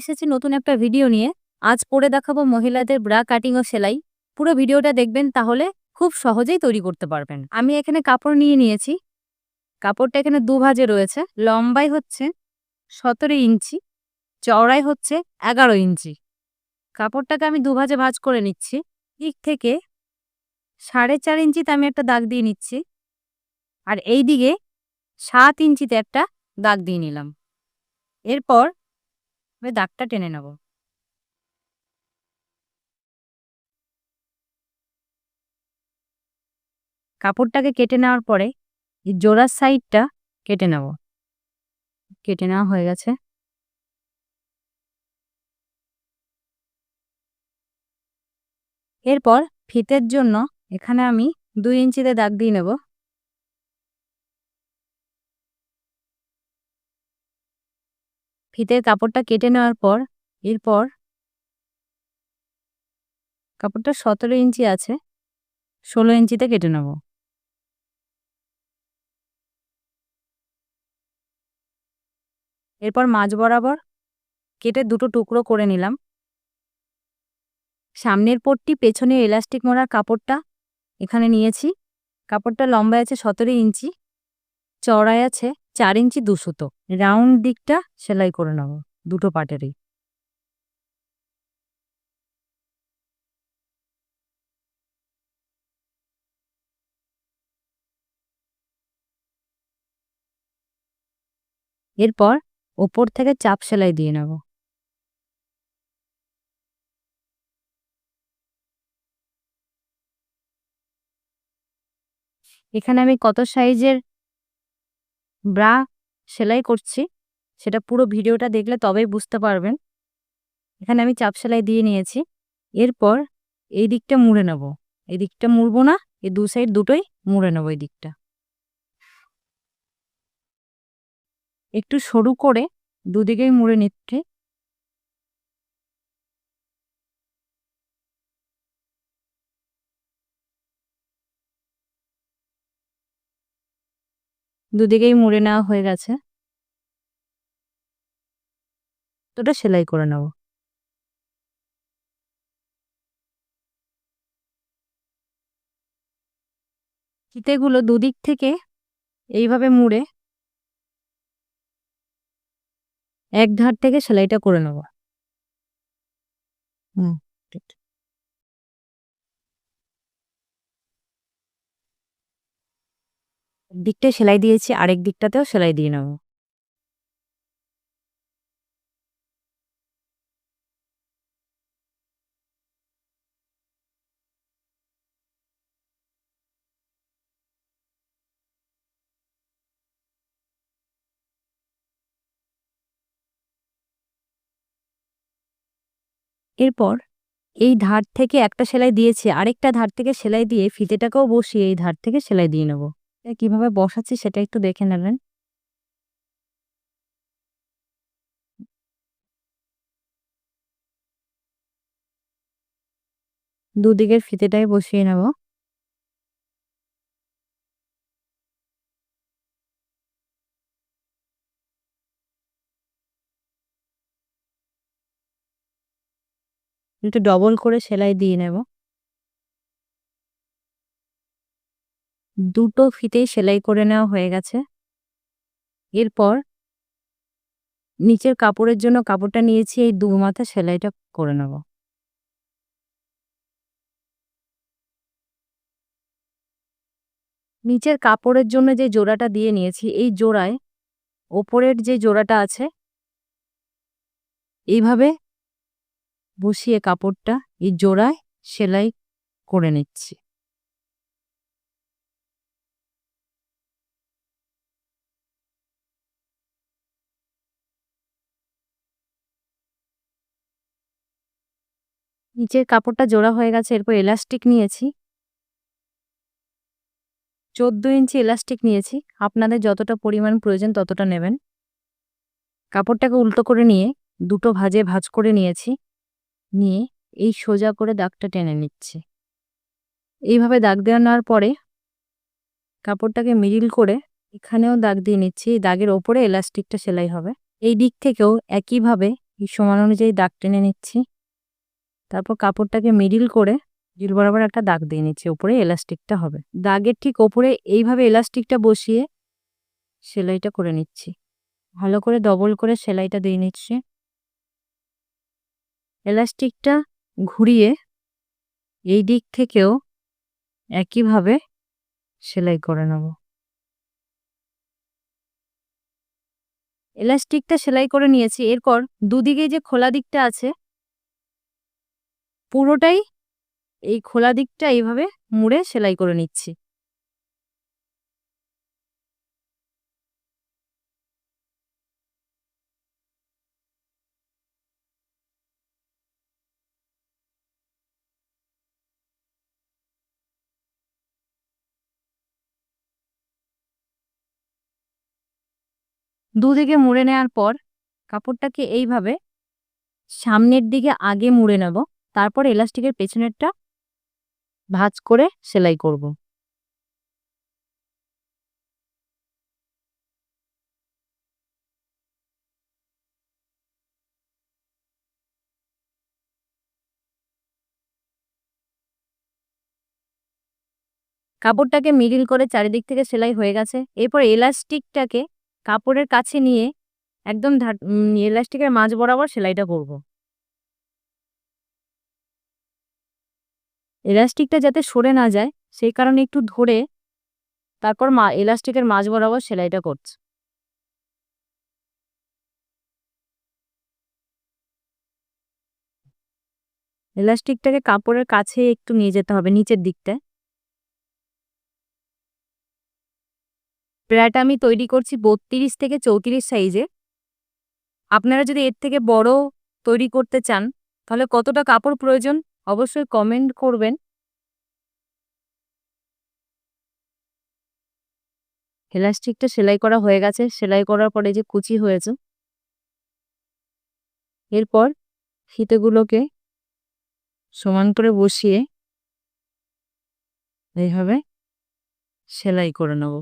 এসেছি নতুন একটা ভিডিও নিয়ে। আজ পরে দেখাবো মহিলাদের ব্রা কাটিং ও সেলাই। পুরো ভিডিওটা দেখবেন তাহলে খুব সহজেই তৈরি করতে পারবেন। আমি এখানে কাপড় নিয়ে নিয়েছি। কাপড়টা এখানে দু ভাজে রয়েছে। লম্বাই হচ্ছে সতেরো ইঞ্চি, চওড়াই হচ্ছে এগারো ইঞ্চি। কাপড়টাকে আমি দু ভাজে ভাজ করে নিচ্ছি। দিক থেকে সাড়ে চার ইঞ্চিতে আমি একটা দাগ দিয়ে নিচ্ছি। আর এই দিকে সাত ইঞ্চিতে একটা দাগ দিয়ে নিলাম। এরপর এবার দাগটা টেনে নেব। কাপড়টাকে কেটে নেওয়ার পরে জোড়ার সাইডটা কেটে নেব। কেটে নেওয়া হয়ে গেছে। এরপর ফিতের জন্য এখানে আমি দুই ইঞ্চিতে দাগ দিয়ে নেব। ফিতের কাপড়টা কেটে নেওয়ার পর, এরপর কাপড়টা সতেরো ইঞ্চি আছে, ষোলো ইঞ্চিতে কেটে নেব। এরপর মাঝ বরাবর কেটে দুটো টুকরো করে নিলাম। সামনের পট্টি পেছনে এলাস্টিক মোড়ার কাপড়টা এখানে নিয়েছি। কাপড়টা লম্বায় আছে সতেরো ইঞ্চি চড়ায় আছে চার ইঞ্চি দুশোতো রাউন্ড দিকটা সেলাই করে নেব দুটো পাটেরই। এরপর ওপর থেকে চাপ সেলাই দিয়ে নেব এখানে আমি কত সাইজের ব্রা, সেলাই করছি। সেটা পুরো ভিডিওটা দেখলে তবেই বুঝতে পারবেন। এখানে আমি চাপ সেলাই দিয়ে নিয়েছি। এরপর এই দিকটা মুড়ে নেব। এই দিকটা মুড়বো না, এই দু সাইড দুটোই মুড়ে নেব এই দিকটা। একটু সরু করে দুদিকেই মুড়ে নিচ্ছে। দুদিকেই মুড়ে নেওয়া হয়ে গেছে। তো ওটা সেলাই করে নেব। ফিতেগুলো দুদিক থেকে এইভাবে মুড়ে এক ধার থেকে সেলাইটা করে নেব। হুম। দিকটায় সেলাই দিয়েছি, আরেক দিকটাতেও সেলাই দিয়ে নেব। এরপর এই ধার থেকে একটা সেলাই দিয়েছে, আরেকটা ধার থেকে সেলাই দিয়ে ফিতেটাকেও বসিয়ে এই ধার থেকে সেলাই দিয়ে নেব। কীভাবে বসাচ্ছি সেটা একটু দেখে নেবেন। দুদিকের ফিতেটাই বসিয়ে নেব। একটু ডবল করে সেলাই দিয়ে নেব। দুটো ফিতেই সেলাই করে নেওয়া হয়ে গেছে। এরপর নিচের কাপড়ের জন্য কাপড়টা নিয়েছি, এই দু মাথা সেলাইটা করে নেব। নিচের কাপড়ের জন্য যে জোড়াটা দিয়ে নিয়েছি, এই জোড়ায় ওপরের যে জোড়াটা আছে, এইভাবে বসিয়ে কাপড়টা এই জোড়ায় সেলাই করে নিচ্ছি। নিচের কাপড়টা জোড়া হয়ে গেছে, এরপর এলাস্টিক নিয়েছি। চোদ্দ ইঞ্চি এলাস্টিক নিয়েছি। আপনাদের যতটা পরিমাণ প্রয়োজন ততটা নেবেন। কাপড়টাকে উল্টো করে নিয়ে দুটো ভাজে ভাজ করে নিয়েছি। নিয়ে এই সোজা করে দাগটা টেনে নিচ্ছি। এইভাবে দাগ দেওয়ার পরে কাপড়টাকে মিডিল করে এখানেও দাগ দিয়ে নিচ্ছি। এই দাগের ওপরে এলাস্টিকটা সেলাই হবে। এই দিক থেকেও একইভাবে সমান অনুযায়ী দাগ টেনে নিচ্ছি। তারপর কাপড়টাকে মিডিল করে জিল বরাবর একটা দাগ দিয়ে নিচ্ছি, ওপরে এলাস্টিকটা হবে। দাগের ঠিক ওপরে এইভাবে এলাস্টিকটা বসিয়ে সেলাইটা করে নিচ্ছি। ভালো করে ডবল করে সেলাইটা দিয়ে নিচ্ছি। এলাস্টিকটা ঘুরিয়ে এই দিক থেকেও একইভাবে সেলাই করে নেব। এলাস্টিকটা সেলাই করে নিয়েছি। এরপর দুদিকে যে খোলা দিকটা আছে পুরোটাই এই খোলা দিকটা এইভাবে মুড়ে সেলাই করে নিচ্ছি। দুদিকে মুড়ে নেওয়ার পর কাপড়টাকে এইভাবে সামনের দিকে আগে মুড়ে নেব। তারপর এলাস্টিকের পেছনেরটা ভাঁজ করে সেলাই করব। কাপড়টাকে মিডিল করে চারিদিক থেকে সেলাই হয়ে গেছে। এরপর এলাস্টিকটাকে কাপড়ের কাছে নিয়ে একদম এলাস্টিকের মাঝ বরাবর সেলাইটা করব। এলাস্টিকটা যাতে সরে না যায়, সেই কারণে একটু ধরে তারপর মা, এলাস্টিকের মাঝ বরাবর সেলাইটা করছে। এলাস্টিকটাকে কাপড়ের কাছে একটু নিয়ে যেতে হবে, নিচের দিকটায় প্রায়টা আমি তৈরি করছি বত্রিশ থেকে চৌত্রিশ সাইজে। আপনারা যদি এর থেকে বড় তৈরি করতে চান, তাহলে কতটা কাপড় প্রয়োজন? অবশ্যই কমেন্ট করবেন। এলাস্টিকটা সেলাই করা হয়ে গেছে। সেলাই করার পরে যে কুচি হয়েছে, এরপর ফিতেগুলোকে সমান করে বসিয়ে এইভাবে সেলাই করে নেব।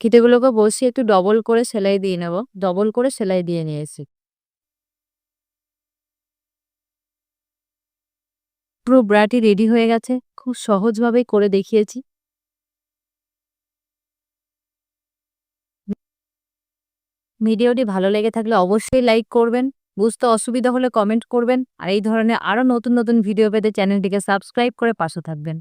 ফিতেগুলোকে বসিয়ে একটু ডবল করে সেলাই দিয়ে নেব। ডবল করে সেলাই দিয়ে নিয়েছি। পুরো ব্রাটি রেডি হয়ে গেছে। খুব সহজভাবে করে দেখিয়েছি। ভিডিওটি ভালো লেগে থাকলে অবশ্যই লাইক করবেন, বুঝতে অসুবিধা হলে কমেন্ট করবেন, আর এই ধরনের আরও নতুন নতুন ভিডিও পেতে চ্যানেলটিকে সাবস্ক্রাইব করে পাশে থাকবেন।